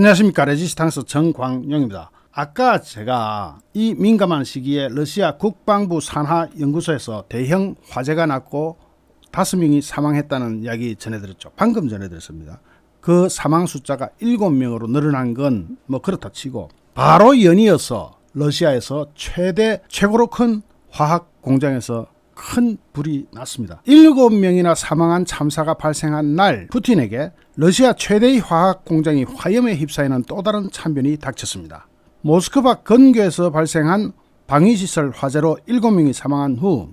안녕하십니까 레지스탕스 정광용입니다. 아까 제가 이 민감한 시기에 러시아 국방부 산하 연구소에서 대형 화재가 났고 다섯 명이 사망했다는 이야기 전해드렸죠. 방금 전해드렸습니다. 그 사망 숫자가 일곱 명으로 늘어난 건 뭐 그렇다 치고 바로 연이어서 러시아에서 최대 최고로 큰 화학 공장에서 큰 불이 났습니다. 일곱 명이나 사망한 참사가 발생한 날 푸틴에게 러시아 최대의 화학 공장이 화염에 휩싸이는 또 다른 참변이 닥쳤습니다. 모스크바 근교에서 발생한 방위시설 화재로 일곱 명이 사망한 후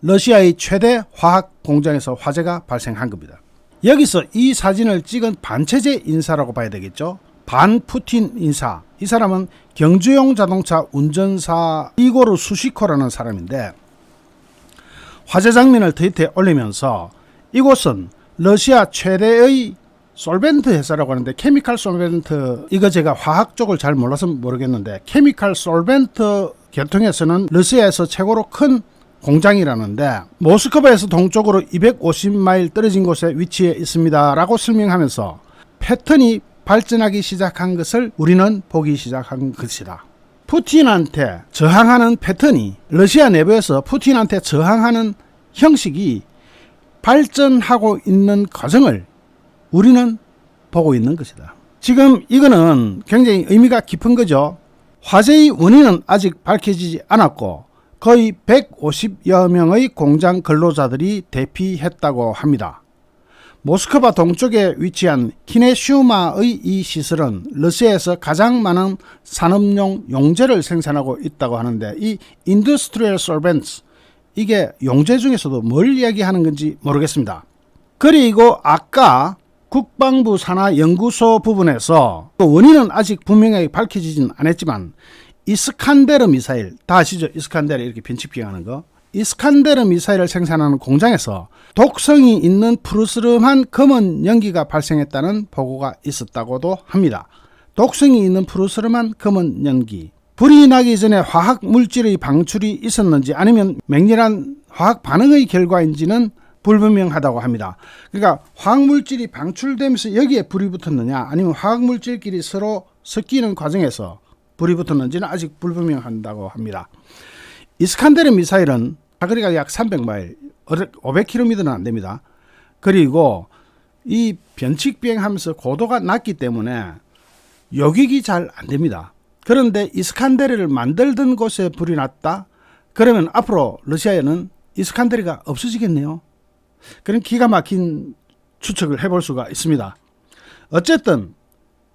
러시아의 최대 화학 공장에서 화재가 발생한 겁니다. 여기서 이 사진을 찍은 반체제 인사라고 봐야 되겠죠. 반 푸틴 인사. 이 사람은 경주용 자동차 운전사 이고르 수시코라는 사람인데 화재 장면을 트위터에 올리면서 이곳은 러시아 최대의 솔벤트 회사라고 하는데 케미칼 솔벤트 이거 제가 화학 쪽을 잘 몰라서 모르겠는데 케미칼 솔벤트 계통에서는 러시아에서 최고로 큰 공장이라는데 모스크바에서 동쪽으로 250마일 떨어진 곳에 위치해 있습니다라고 설명하면서 패턴이 발전하기 시작한 것을 우리는 보기 시작한 것이다. 푸틴한테 저항하는 패턴이 러시아 내부에서 푸틴한테 저항하는 형식이 발전하고 있는 과정을 우리는 보고 있는 것이다. 지금 이거는 굉장히 의미가 깊은 거죠. 화재의 원인은 아직 밝혀지지 않았고 거의 150여 명의 공장 근로자들이 대피했다고 합니다. 모스크바 동쪽에 위치한 키네슈마의 이 시설은 러시아에서 가장 많은 산업용 용제를 생산하고 있다고 하는데 이 인더스트리얼 솔벤츠 이게 용제 중에서도 뭘 이야기하는 건지 모르겠습니다. 그리고 아까 국방부 산하 연구소 부분에서 그 원인은 아직 분명하게 밝혀지진 않았지만 이스칸데르 미사일 다 아시죠? 이스칸데르 이렇게 변칙 비행하는 거. 이스칸데르 미사일을 생산하는 공장에서 독성이 있는 푸르스름한 검은 연기가 발생했다는 보고가 있었다고도 합니다. 독성이 있는 푸르스름한 검은 연기. 불이 나기 전에 화학 물질의 방출이 있었는지 아니면 맹렬한 화학 반응의 결과인지는 불분명하다고 합니다. 그러니까 화학 물질이 방출되면서 여기에 불이 붙었느냐 아니면 화학 물질끼리 서로 섞이는 과정에서 불이 붙었는지는 아직 불분명한다고 합니다. 이스칸데르 미사일은 사거리가 약 300마일, 500km는 안 됩니다. 그리고 이 변칙 비행하면서 고도가 낮기 때문에 요격이 잘 안 됩니다. 그런데 이스칸데르를 만들던 곳에 불이 났다? 그러면 앞으로 러시아에는 이스칸데르가 없어지겠네요. 그런 기가 막힌 추측을 해볼 수가 있습니다. 어쨌든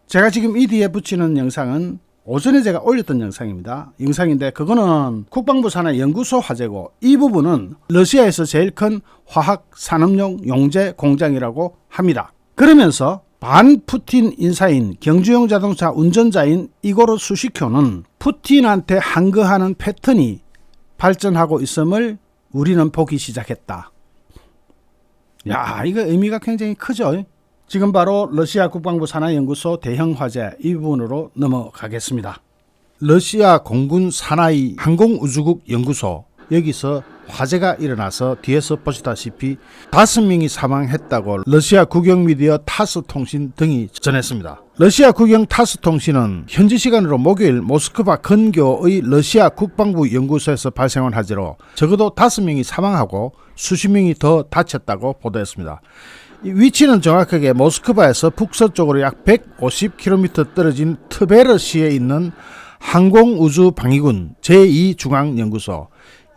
제가 지금 이 뒤에 붙이는 영상은 오전에 제가 올렸던 영상입니다. 영상인데 그거는 국방부 산하 연구소 화재고 이 부분은 러시아에서 제일 큰 화학 산업용 용제 공장이라고 합니다. 그러면서 반 푸틴 인사인 경주용 자동차 운전자인 이고르 수시켜는 푸틴한테 항거하는 패턴이 발전하고 있음을 우리는 보기 시작했다. 야, 이거 의미가 굉장히 크죠. 지금 바로 러시아 국방부 산하연구소 대형 화재 이 부분으로 넘어가겠습니다. 러시아 공군 산하의 항공우주국 연구소 여기서 화재가 일어나서 뒤에서 보시다시피 다섯 명이 사망했다고 러시아 국영 미디어 타스 통신 등이 전했습니다. 러시아 국영 타스 통신은 현지 시간으로 목요일 모스크바 근교의 러시아 국방부 연구소에서 발생한 화재로 적어도 다섯 명이 사망하고 수십 명이 더 다쳤다고 보도했습니다. 이 위치는 정확하게 모스크바에서 북서쪽으로 약 150km 떨어진 트베르시에 있는 항공우주방위군 제2중앙연구소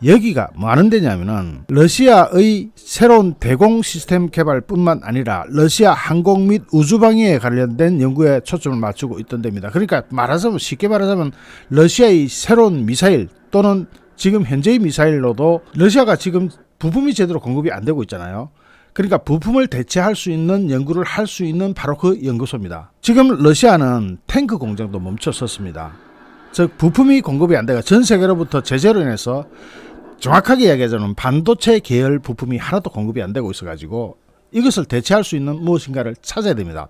여기가 뭐 하는 데냐면은 러시아의 새로운 대공 시스템 개발뿐만 아니라 러시아 항공 및 우주방위에 관련된 연구에 초점을 맞추고 있던 데입니다. 그러니까 말하자면 쉽게 말하자면 러시아의 새로운 미사일 또는 지금 현재의 미사일로도 러시아가 지금 부품이 제대로 공급이 안 되고 있잖아요. 그러니까 부품을 대체할 수 있는 연구를 할 수 있는 바로 그 연구소입니다. 지금 러시아는 탱크 공장도 멈춰섰습니다. 즉 부품이 공급이 안 돼가 전 세계로부터 제재로 인해서 정확하게 이야기하자면 반도체 계열 부품이 하나도 공급이 안 되고 있어가지고 이것을 대체할 수 있는 무엇인가를 찾아야 됩니다.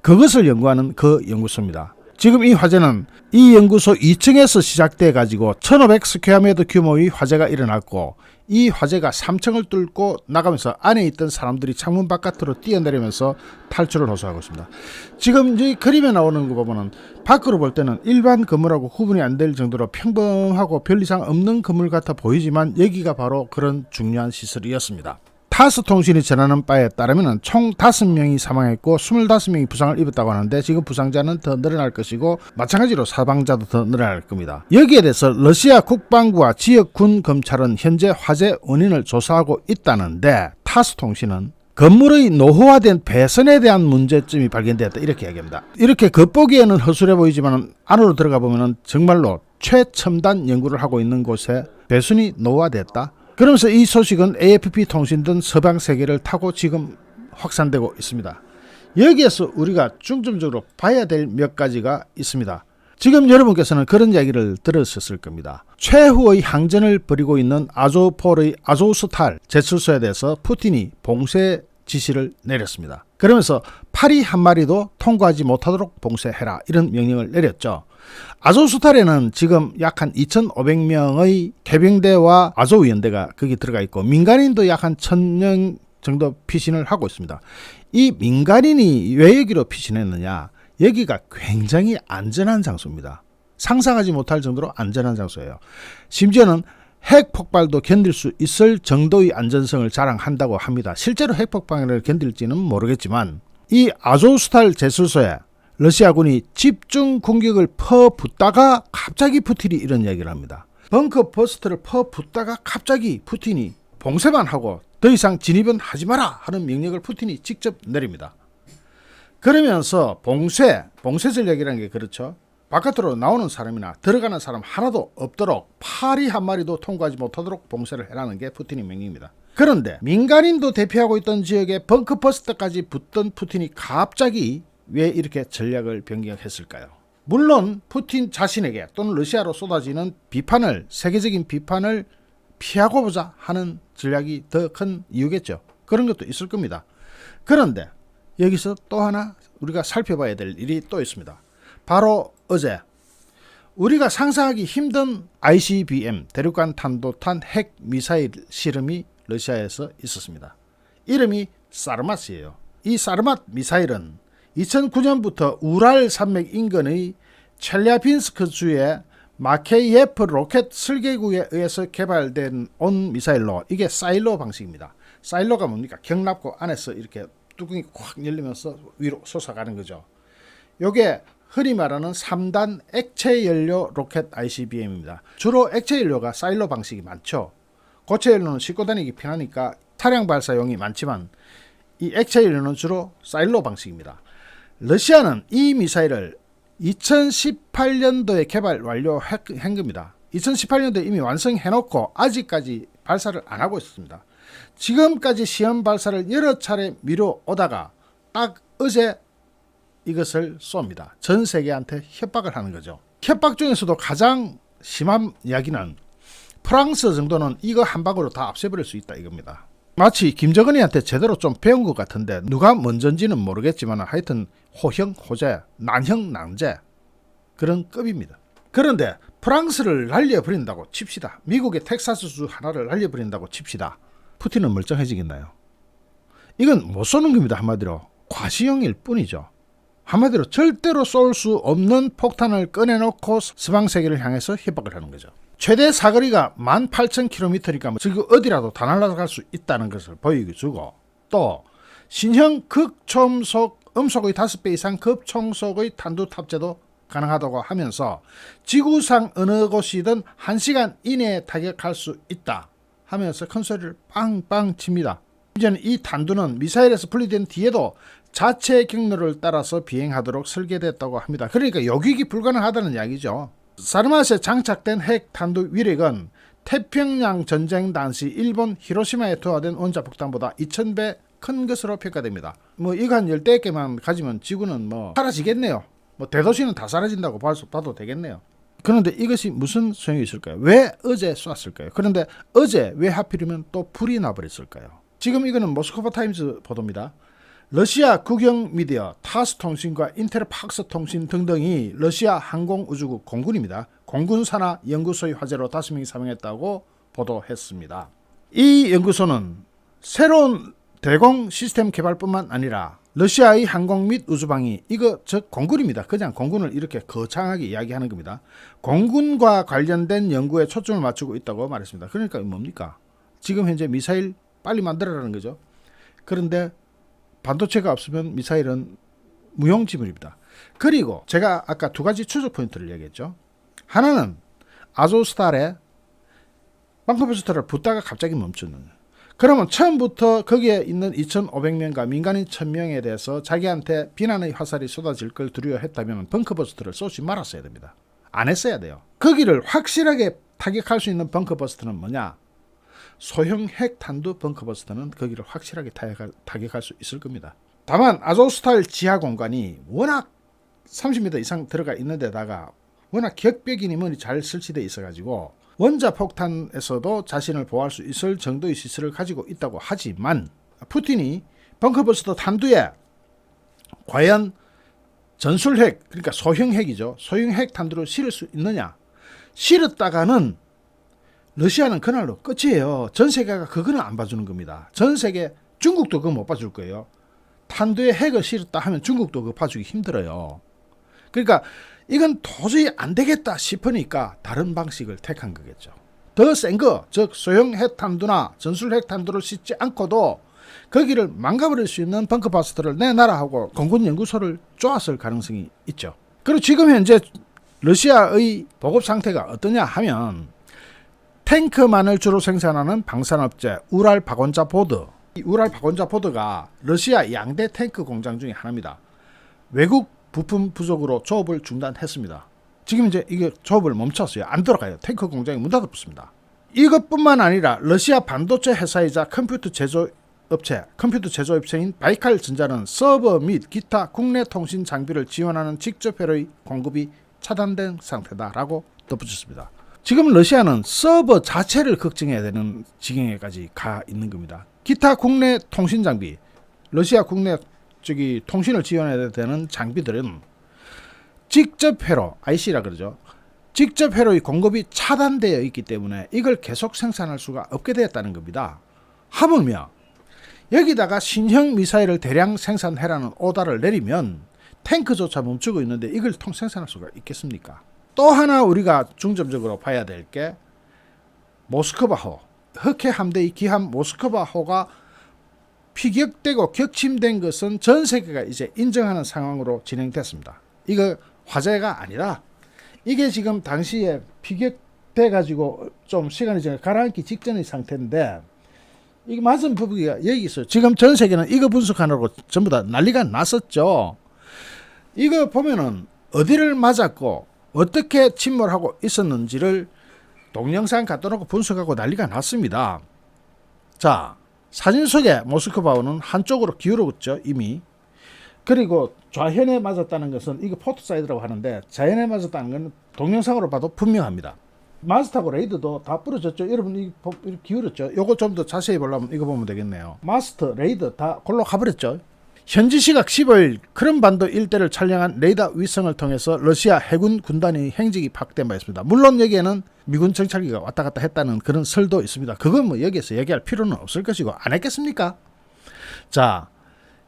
그것을 연구하는 그 연구소입니다. 지금 이 화재는 이 연구소 2층에서 시작돼 가지고 1500 스퀘어미터 규모의 화재가 일어났고 이 화재가 3층을 뚫고 나가면서 안에 있던 사람들이 창문 바깥으로 뛰어내리면서 탈출을 호소하고 있습니다. 지금 이 그림에 나오는 거 보면은 밖으로 볼 때는 일반 건물하고 구분이 안 될 정도로 평범하고 별 이상 없는 건물 같아 보이지만 여기가 바로 그런 중요한 시설이었습니다. 타스 통신이 전하는 바에 따르면 총 5명이 사망했고 25명이 부상을 입었다고 하는데 지금 부상자는 더 늘어날 것이고 마찬가지로 사망자도 더 늘어날 겁니다. 여기에 대해서 러시아 국방부와 지역 군 검찰은 현재 화재 원인을 조사하고 있다는데 타스 통신은 건물의 노후화된 배선에 대한 문제점이 발견되었다 이렇게 이야기합니다. 이렇게 겉보기에는 허술해 보이지만 안으로 들어가 보면 정말로 최첨단 연구를 하고 있는 곳에 배선이 노후화됐다. 그러면서 이 소식은 AFP 통신 등 서방 세계를 타고 지금 확산되고 있습니다. 여기에서 우리가 중점적으로 봐야 될 몇 가지가 있습니다. 지금 여러분께서는 그런 이야기를 들으셨을 겁니다. 최후의 항전을 벌이고 있는 아조폴의 아조스탈 제출소에 대해서 푸틴이 봉쇄 지시를 내렸습니다. 그러면서 파리 한 마리도 통과하지 못하도록 봉쇄해라 이런 명령을 내렸죠. 아조스탈에는 지금 약 한 2,500명의 개병대와 아조위원대가 거기 들어가 있고 민간인도 약 한 1,000명 정도 피신을 하고 있습니다. 이 민간인이 왜 여기로 피신했느냐? 여기가 굉장히 안전한 장소입니다. 상상하지 못할 정도로 안전한 장소예요. 심지어는 핵 폭발도 견딜 수 있을 정도의 안전성을 자랑한다고 합니다. 실제로 핵 폭발을 견딜지는 모르겠지만 이 아조스탈 제술소에 러시아군이 집중 공격을 퍼붓다가 갑자기 푸틴이 이런 얘기를 합니다. 벙커 버스트를 퍼붓다가 갑자기 푸틴이 봉쇄만 하고 더 이상 진입은 하지 마라 하는 명령을 푸틴이 직접 내립니다. 그러면서 봉쇄, 봉쇄 전략이라는 게 그렇죠. 바깥으로 나오는 사람이나 들어가는 사람 하나도 없도록 파리 한 마리도 통과하지 못하도록 봉쇄를 해라는 게 푸틴의 명령입니다. 그런데 민간인도 대피하고 있던 지역에 벙커버스터까지 붙던 푸틴이 갑자기 왜 이렇게 전략을 변경했을까요? 물론 푸틴 자신에게 또는 러시아로 쏟아지는 비판을 세계적인 비판을 피하고 보자 하는 전략이 더 큰 이유겠죠. 그런 것도 있을 겁니다. 그런데 여기서 또 하나 우리가 살펴봐야 될 일이 또 있습니다. 바로 어제 우리가 상상하기 힘든 ICBM 대륙간 탄도탄 핵 미사일 실험이 러시아에서 있었습니다. 이름이 사르마스예요. 이 사르맛 미사일은 2009년부터 우랄 산맥 인근의 첼리아빈스크 주의 마케예프 로켓 설계구에 의해서 개발된 온 미사일로 이게 사일로 방식입니다. 사일로가 뭡니까? 경납고 안에서 이렇게 뚜껑이 확 열리면서 위로 솟아가는 거죠. 요게 흔히 말하는 3단 액체 연료 로켓 ICBM입니다. 주로 액체 연료가 사일로 방식이 많죠. 고체 연료는 싣고 다니기 편하니까 차량 발사용이 많지만 이 액체 연료는 주로 사일로 방식입니다. 러시아는 이 미사일을 2018년도에 개발 완료한 겁니다. 2018년도에 이미 완성해놓고 아직까지 발사를 안 하고 있습니다. 지금까지 시험 발사를 여러 차례 미뤄오다가 딱 어제 이것을 쏩니다. 전 세계한테 협박을 하는 거죠. 협박 중에서도 가장 심한 이야기는 프랑스 정도는 이거 한 방으로 다 없애버릴 수 있다 이겁니다. 마치 김정은이한테 제대로 좀 배운 것 같은데 누가 먼저인지는 모르겠지만 하여튼 호형 호재, 난형 난재 그런 급입니다. 그런데 프랑스를 날려버린다고 칩시다. 미국의 텍사스주 하나를 날려버린다고 칩시다. 푸틴은 멀쩡해지겠나요? 이건 못 쏘는 겁니다. 한마디로 과시용일 뿐이죠. 한마디로 절대로 쏠 수 없는 폭탄을 꺼내놓고 서방 세계를 향해서 협박을 하는 거죠. 최대 사거리가 18,000km니까 뭐 지금 어디라도 다 날아갈 수 있다는 것을 보여주고 또 신형 극초음속 음속의 5배 이상 급총속의 탄두 탑재도 가능하다고 하면서 지구상 어느 곳이든 1시간 이내에 타격할 수 있다 하면서 큰 소리를 빵빵 칩니다. 이제는 이 탄두는 미사일에서 분리된 뒤에도 자체 경로를 따라서 비행하도록 설계됐다고 합니다. 그러니까 요격이 불가능하다는 이야기죠. 사르마스에 장착된 핵 탄두 위력은 태평양 전쟁 당시 일본 히로시마에 투하된 원자폭탄보다 2000배 큰 것으로 평가됩니다. 뭐 이거 한 열대 개만 가지면 지구는 뭐 사라지겠네요. 뭐 대도시는 다 사라진다고 봐도, 되겠네요. 그런데 이것이 무슨 소용이 있을까요? 왜 어제 쐈을까요? 그런데 어제 왜 하필이면 또 불이 나버렸을까요? 지금 이거는 모스크바 타임즈 보도입니다. 러시아 국영 미디어 타스 통신과 인텔팍스 통신 등등이 러시아 항공우주국 공군입니다. 공군 산하 연구소의 화재로 다섯 명이 사망했다고 보도했습니다. 이 연구소는 새로운 대공 시스템 개발뿐만 아니라 러시아의 항공 및 우주방위 이거 즉 공군입니다. 그냥 공군을 이렇게 거창하게 이야기하는 겁니다. 공군과 관련된 연구에 초점을 맞추고 있다고 말했습니다. 그러니까 뭡니까? 지금 현재 미사일 빨리 만들어라는 거죠. 그런데 반도체가 없으면 미사일은 무용지물입니다. 그리고 제가 아까 두 가지 추적 포인트를 얘기했죠. 하나는 아조스탈에 방커버스터를 붓다가 갑자기 멈추는 그러면 처음부터 거기에 있는 2,500명과 민간인 1,000명에 대해서 자기한테 비난의 화살이 쏟아질 걸 두려워했다면 벙커버스터를 쏘지 말았어야 됩니다. 안 했어야 돼요. 거기를 확실하게 타격할 수 있는 벙커버스터는 뭐냐? 소형 핵 탄두 벙커버스터는 거기를 확실하게 타격할, 타격할 수 있을 겁니다. 다만 아조스탈 지하 공간이 워낙 30m 이상 들어가 있는 데다가 워낙 격벽이니 뭐니 잘 설치되어 있어가지고 원자 폭탄에서도 자신을 보호할 수 있을 정도의 시설을 가지고 있다고 하지만 푸틴이 벙커버스터 탄두에 과연 전술핵 그러니까 소형 핵이죠 소형 핵 탄두를 실을 수 있느냐 실었다가는 러시아는 그날로 끝이에요 전 세계가 그거는 안 봐주는 겁니다 전 세계 중국도 그거 못 봐줄 거예요 탄두에 핵을 실었다 하면 중국도 그거 봐주기 힘들어요 그러니까 이건 도저히 안 되겠다 싶으니까 다른 방식을 택한 거겠죠. 더 센 거, 즉 소형 핵탄두나 전술 핵탄두를 싣지 않고도 거기를 망가버릴 수 있는 벙커바스터를 내놔라 하고 공군 연구소를 쪼았을 가능성이 있죠. 그리고 지금 현재 러시아의 보급 상태가 어떠냐 하면 탱크만을 주로 생산하는 방산업체 우랄 박원자 보드. 이 우랄 박원자 보드가 러시아 양대 탱크 공장 중에 하나입니다. 외국 부품 부족으로 조업을 중단했습니다. 지금 이제 이게 조업을 멈췄어요. 안 들어가요. 탱크 공장이 문 닫아붙습니다. 이것뿐만 아니라 러시아 반도체 회사이자 컴퓨터 제조 업체, 컴퓨터 제조 업체인 바이칼 전자는 서버 및 기타 국내 통신 장비를 지원하는 직접 회로의 공급이 차단된 상태다라고 덧붙였습니다. 지금 러시아는 서버 자체를 걱정해야 되는 지경에까지 가 있는 겁니다. 기타 국내 통신 장비, 러시아 국내 저기 통신을 지원해야 되는 장비들은 직접 회로 IC라 그러죠. 직접 회로의 공급이 차단되어 있기 때문에 이걸 계속 생산할 수가 없게 되었다는 겁니다. 하물며 여기다가 신형 미사일을 대량 생산해라는 오다를 내리면 탱크조차 멈추고 있는데 이걸 통 생산할 수가 있겠습니까? 또 하나 우리가 중점적으로 봐야 될 게 모스크바호 흑해 함대의 기함 모스크바호가 피격되고 격침된 것은 전 세계가 이제 인정하는 상황으로 진행됐습니다. 이거 화재가 아니라 이게 지금 당시에 피격돼 가지고 좀 시간이 지금 가라앉기 직전의 상태인데 이게 맞은 부분이 여기 있어요. 지금 전 세계는 이거 분석하느라고 전부 다 난리가 났었죠. 이거 보면은 어디를 맞았고 어떻게 침몰하고 있었는지를 동영상 갖다 놓고 분석하고 난리가 났습니다. 자, 사진 속에 모스크바호는 한쪽으로 기울었죠 이미. 그리고 좌현에 맞았다는 것은 이거 포토사이드라고 하는데 좌현에 맞았다는 것은 동영상으로 봐도 분명합니다. 마스터하고 레이드도 다 부러졌죠. 여러분 이 기울었죠. 요거 좀 더 자세히 보려면 이거 보면 되겠네요. 마스터 레이드 다 골로 가버렸죠 현지 시각 15일 크림반도 일대를 촬영한 레이더 위성을 통해서 러시아 해군 군단의 행직이 파악된 바 있습니다. 물론 여기에는 미군 정찰기가 왔다 갔다 했다는 그런 설도 있습니다. 그건 뭐 여기에서 얘기할 필요는 없을 것이고 안 했겠습니까? 자,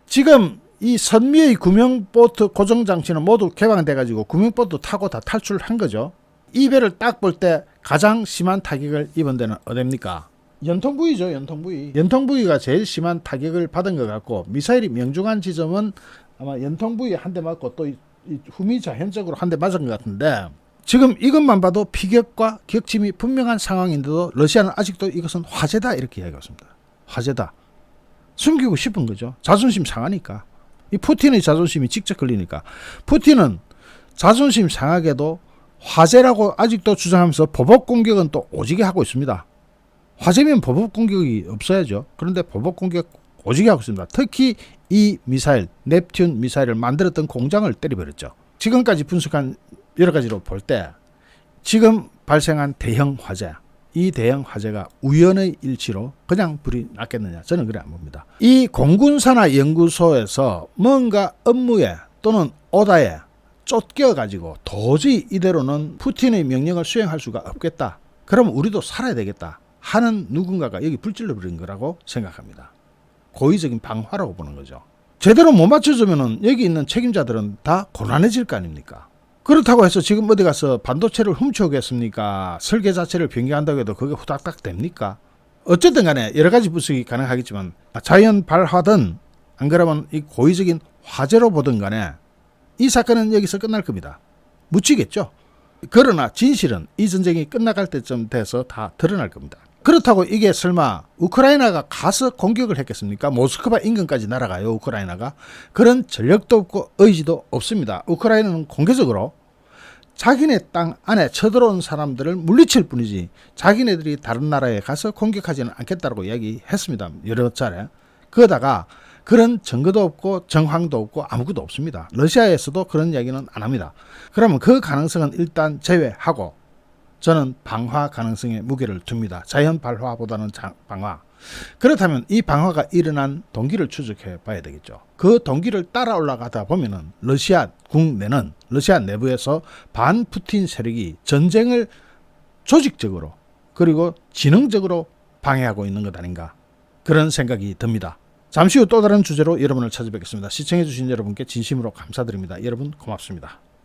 지금 이 선미의 구명보트 고정장치는 모두 개방돼 가지고 구명보트 타고 다 탈출한 거죠. 이 배를 딱 볼 때 가장 심한 타격을 입은 데는 어딥니까? 연통 부위죠, 연통 부위. 연통 부위가 제일 심한 타격을 받은 것 같고 미사일이 명중한 지점은 아마 연통 부위에 한 대 맞고 또 후미 자현적으로 한 대 맞은 것 같은데 지금 이것만 봐도 피격과 격침이 분명한 상황인데도 러시아는 아직도 이것은 화재다 이렇게 이야기하고 있습니다. 화재다. 숨기고 싶은 거죠. 자존심 상하니까. 이 푸틴의 자존심이 직접 걸리니까. 푸틴은 자존심 상하게도 화재라고 아직도 주장하면서 보복 공격은 또 오지게 하고 있습니다. 화재면 보복 공격이 없어야죠. 그런데 보복 공격 오지게 하고 있습니다. 특히 이 미사일, 넵튠 미사일을 만들었던 공장을 때려버렸죠. 지금까지 분석한 여러 가지로 볼 때 지금 발생한 대형 화재, 이 대형 화재가 우연의 일치로 그냥 불이 났겠느냐 저는 그래 안 봅니다. 이 공군산하 연구소에서 뭔가 업무에 또는 오다에 쫓겨 가지고 도저히 이대로는 푸틴의 명령을 수행할 수가 없겠다. 그럼 우리도 살아야 되겠다 하는 누군가가 여기 불질러 버린 거라고 생각합니다. 고의적인 방화라고 보는 거죠. 제대로 못 맞춰주면은 여기 있는 책임자들은 다 고난해질 거 아닙니까? 그렇다고 해서 지금 어디 가서 반도체를 훔쳐오겠습니까? 설계 자체를 변경한다고 해도 그게 후닥닥 됩니까? 어쨌든 간에 여러 가지 분석이 가능하겠지만 자연 발화든 안 그러면 이 고의적인 화재로 보든 간에 이 사건은 여기서 끝날 겁니다. 묻히겠죠. 그러나 진실은 이 전쟁이 끝나갈 때쯤 돼서 다 드러날 겁니다. 그렇다고 이게 설마 우크라이나가 가서 공격을 했겠습니까? 모스크바 인근까지 날아가요, 우크라이나가. 그런 전력도 없고 의지도 없습니다. 우크라이나는 공개적으로 자기네 땅 안에 쳐들어온 사람들을 물리칠 뿐이지 자기네들이 다른 나라에 가서 공격하지는 않겠다고 이야기했습니다. 여러 차례. 그러다가 그런 증거도 없고 정황도 없고 아무것도 없습니다. 러시아에서도 그런 이야기는 안 합니다. 그러면 그 가능성은 일단 제외하고 저는 방화 가능성에 무게를 둡니다. 자연 발화보다는 자- 방화. 그렇다면 이 방화가 일어난 동기를 추적해 봐야 되겠죠. 그 동기를 따라 올라가다 보면은 러시아 국내는 러시아 내부에서 반 푸틴 세력이 전쟁을 조직적으로 그리고 지능적으로 방해하고 있는 것 아닌가 그런 생각이 듭니다. 잠시 후 또 다른 주제로 여러분을 찾아뵙겠습니다. 시청해주신 여러분께 진심으로 감사드립니다. 여러분 고맙습니다.